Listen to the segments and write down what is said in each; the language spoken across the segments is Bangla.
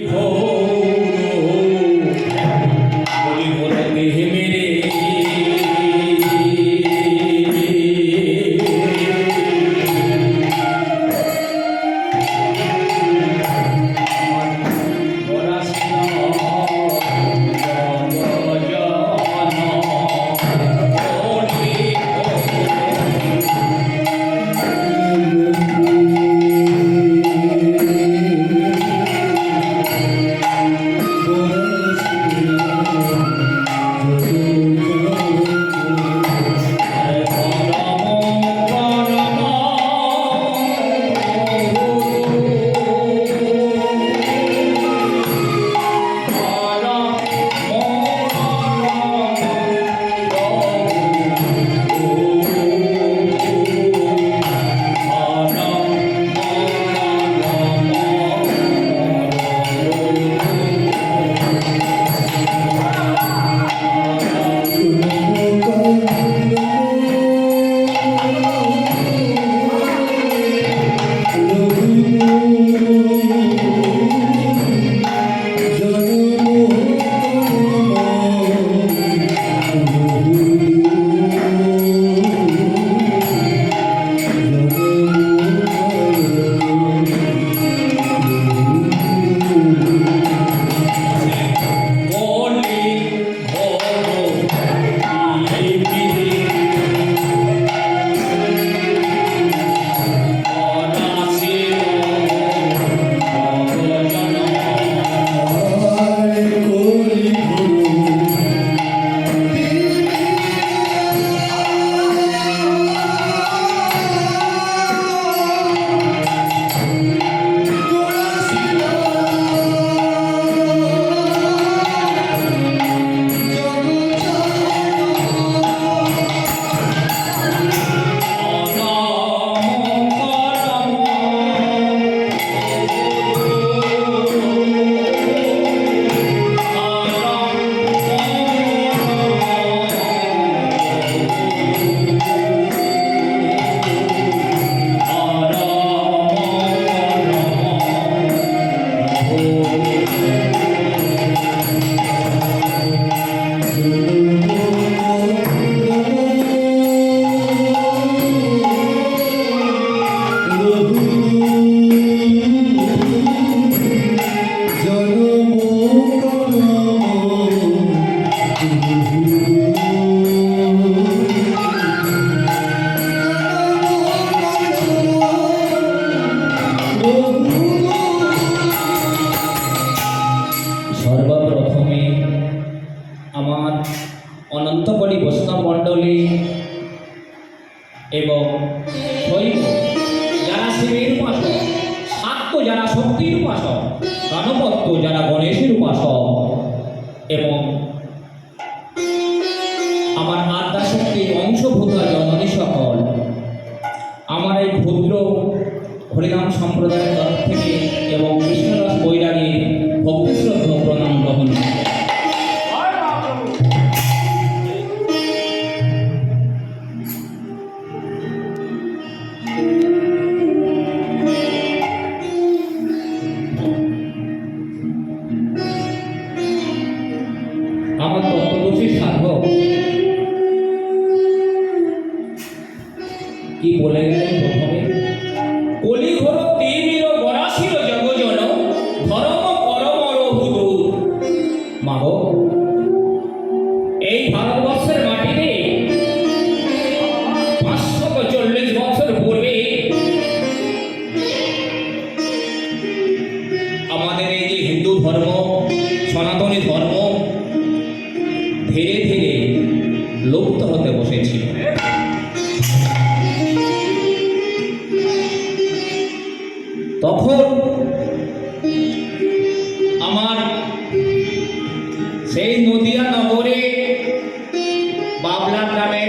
Oh. শৈব, যারা শিবের উপাসক, শাক্ত যারা শক্তির উপাসক গণপত্য যারা গণেশের উপাসক এবং আমার আদ্যাশক্তির অংশভূত জননী সকল। আমার এই ক্ষুদ্র হরিনাম সম্প্রদায়ের তরফ থেকে এবং কৃষ্ণদাস বৈরাগীর কি বলে গেলেন প্রথমে জগজন, ধর্ম এই ভারতবর্ষের মাটিতে পাঁচশো চল্লিশ বছর পূর্বে আমাদের এই যে হিন্দু ধর্ম, সনাতনী ধর্ম, ধীরে ধীরে লুপ্ত হতে বসেছিল। সেই নদিয়া নগরে বাবলা গ্রামের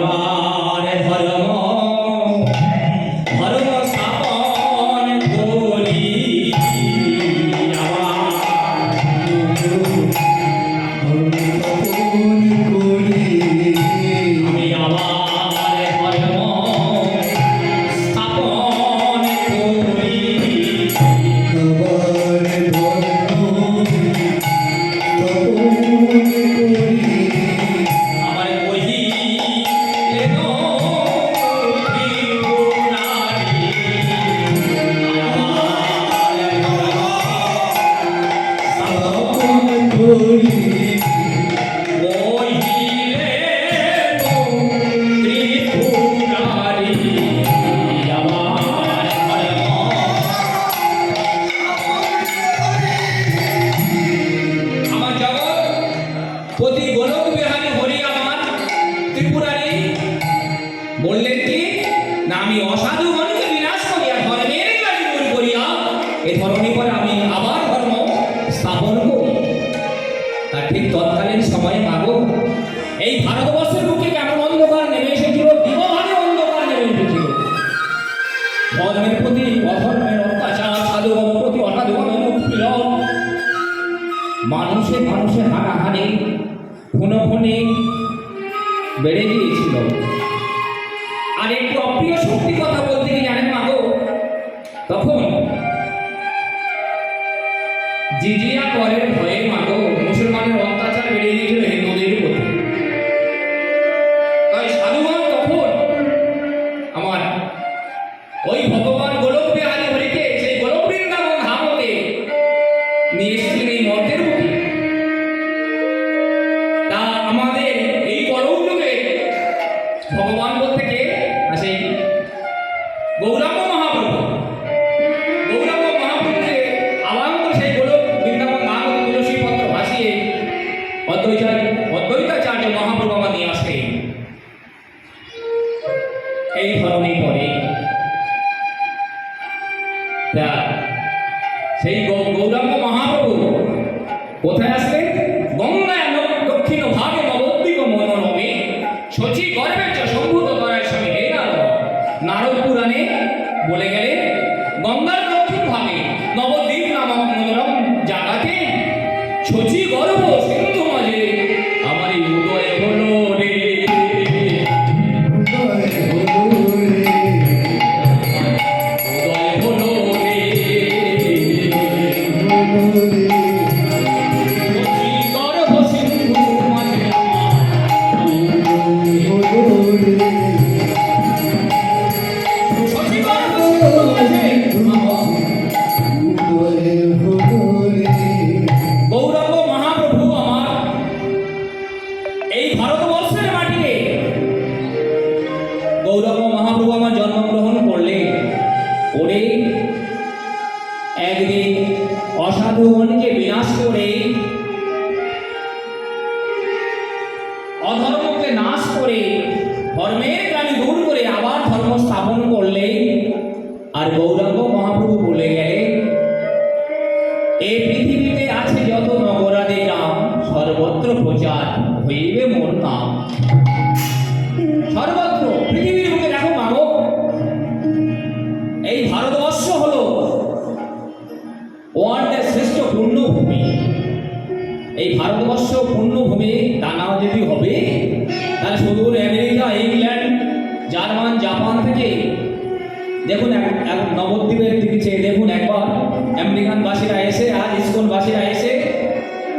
ভগবান সাধুগণকে বিনাশ করিয়া ধর্মের গাড়ি মূল করিয়া এ ধরনের পরে আমি আবার ধর্ম স্থাপন করি। তার ঠিক তৎকালীন এই ভারতবর্ষের বুকে কেমন অন্ধকার নেমে এসেছিল দিবভাবে অন্ধকার নেমে এসেছিল। ধর্মের প্রতি, অধর্মের অত্যাচার সাধুগণের প্রতি অনাধুগণের উৎপীল মানুষে মানুষে হানাহানি খুনোখুনি বেড়ে গিয়েছিল। আর একটু অপ্রিয় শক্তি কথা বলতে কি জানেন মা তখন জিজিয়া করের ভয়ে মাগো এই ভারতবর্ষ পূর্ণভূমি তা নাও যদি হবে, তাহলে সুদূর আমেরিকা, ইংল্যান্ড, জার্মান, জাপান থেকে। দেখুন, এক নবদ্বীপের দিকে চেয়ে দেখুন একবার। আমেরিকানবাসীরা এসে, আর ইস্কনবাসীরা এসে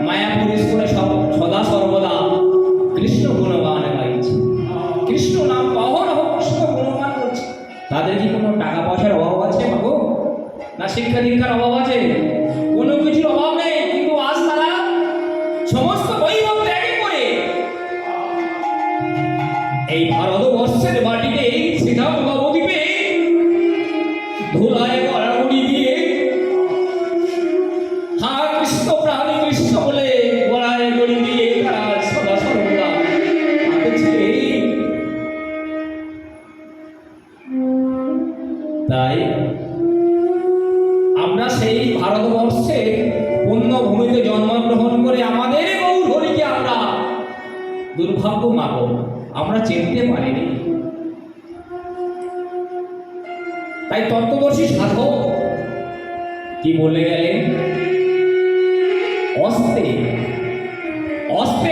মায়াপুর ইস্কনে সব, সদা সর্বদা কৃষ্ণ গুণবান গাইছে। কৃষ্ণ নাম অহরহ কৃষ্ণ গুণবান করছে। তাদের কি কোনো টাকা পয়সার অভাব আছে, বাবু? না শিক্ষা দীক্ষার অভাব আছে? দুর্ভাগ্য মাগো আমরা চিনতে পারিনি। তাই তত্ত্বদর্শী সাধক কি বলে গেলেন? অস্ত্রে অস্ত্রে